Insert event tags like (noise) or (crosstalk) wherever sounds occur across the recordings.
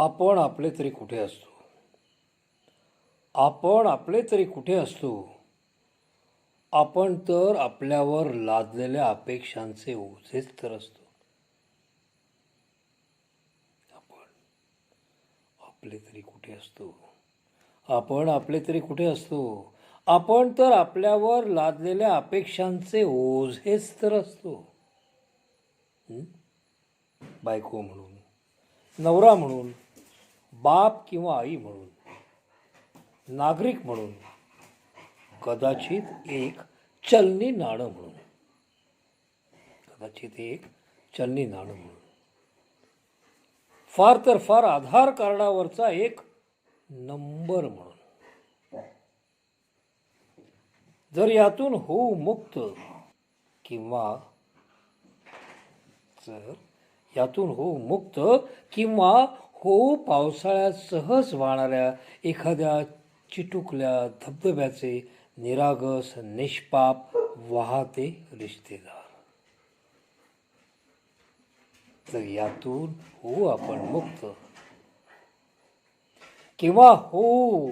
आपण आपले तरी कुठे असतो? आपण आपले तरी कुठे असतो? आपण तर आपल्यावर लादलेल्या अपेक्षांचे ओझेच तर असतो. आपण आपले तरी कुठे असतो? आपण आपले तरी कुठे असतो? आपण तर आपल्यावर लादलेल्या अपेक्षांचे ओझेच तर असतो. बायको म्हणून नवरा म्हणून बाप किंवा आई म्हणून नागरिक म्हणून कदाचित एक चलनी नाणं म्हणून. कदाचित एक चलनी नाणं म्हणून. फार तर फार आधार कार्डावरचा एक नंबर म्हणून. जर यातून होऊ मुक्त किंवा जर यातून होऊ मुक्त किंवा हो पावसाळ्यात सहज वाहणाऱ्या एखाद्या चिटुकल्या धबधब्याचे निरागस निष्पाप वाहते रिश्तेदार. तर यातून हो आपण मुक्त. किंवा हो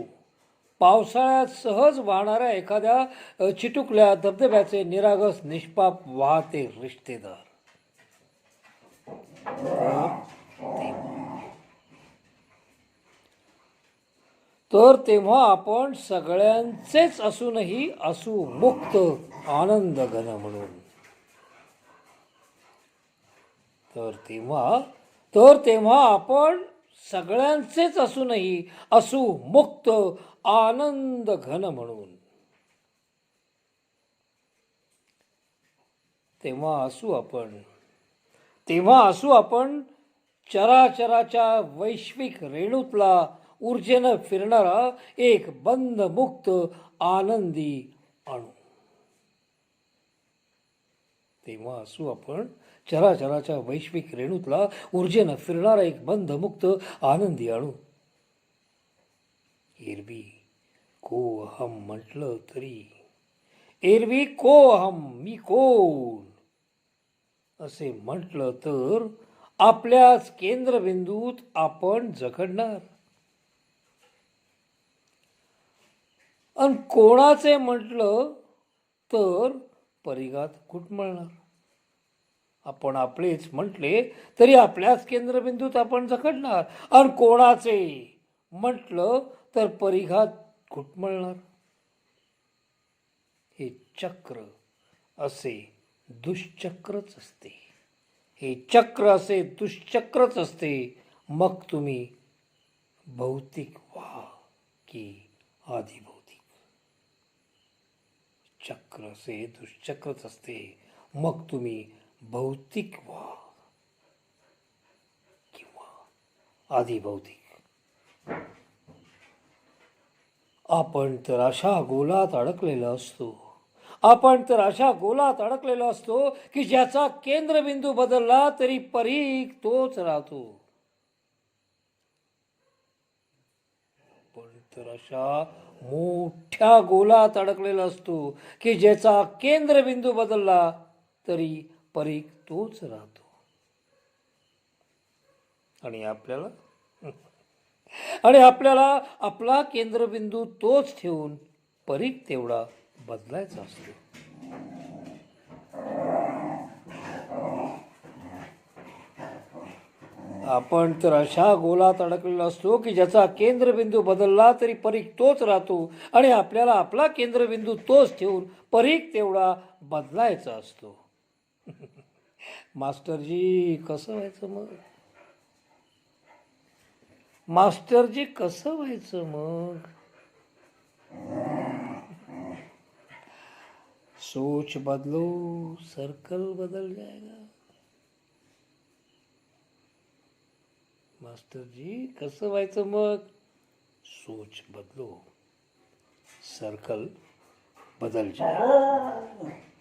पावसाळ्यात सहज वाहणाऱ्या एखाद्या चिटुकल्या धबधब्याचे निरागस निष्पाप वाहते रिश्तेदार. तर तेव्हा आपण सगळ्यांचेच असूनही असू मुक्त आनंद घन म्हणून. तर तेव्हा तर तेव्हा आपण सगळ्यांचेच असूनही असू मुक्त आनंद घन म्हणून. तेव्हा असू आपण तेव्हा असू आपण चराचराच्या वैश्विक रेणूतला ऊर्जेनं फिरणारा एक बंद मुक्त आनंदी अणू. तेव्हा असू आपण चराचराच्या वैश्विक रेणूतला ऊर्जेनं फिरणारा एक बंधमुक्त आनंदी अणू. एरवी को अहम म्हटलं तरी. एरवी को अहम मी कोण? असे म्हटलं तर आपल्याच केंद्रबिंदूत आपण जखडणार आणि कोणाचे म्हटलं तर परिघात घुटमळणार आपण आपलेच म्हटले तरी आपल्याच केंद्रबिंदूत आपण जखडणार आणि कोणाचे म्हटलं तर परिघात घुटमळणार हे चक्र असे दुष्चक्रच असते. हे चक्र असे दुष्चक्रच असते. मग तुम्ही भौतिक व्हा की आधिभौतिक चक्र असे दुष्चक्रच असते मग तुम्ही भौतिक व्हा. किंवा आधिभौतिक आपण तर अशा गोलात अडकलेलो असतो. आपण तर अशा गोलात अडकलेलो असतो की ज्याचा केंद्रबिंदू बदलला तरी परीख तोच राहतो आपण तर अशा मोठ्या गोलात अडकलेला असतो की ज्याचा केंद्रबिंदू बदलला तरी परीख तोच राहतो. आणि आपल्याला? आणि आपल्याला आपला केंद्रबिंदू तोच ठेवून परीख तेवढा बदलायचा असतो. आपण तर अशा गोलात अडकलेला असतो की ज्याचा केंद्रबिंदू बदलला तरी परीख तोच राहतो आणि आपल्याला आपला केंद्रबिंदू तोच ठेवून परीख तेवढा बदलायचा असतो. (laughs) मास्टरजी कसं व्हायचं मग? मास्टरजी कसं व्हायचं मग? सोच बदलो सर्कल बदल जाएगा मास्टरजी कसं व्हायचं मग? सोच बदलो. सर्कल बदल जाएगा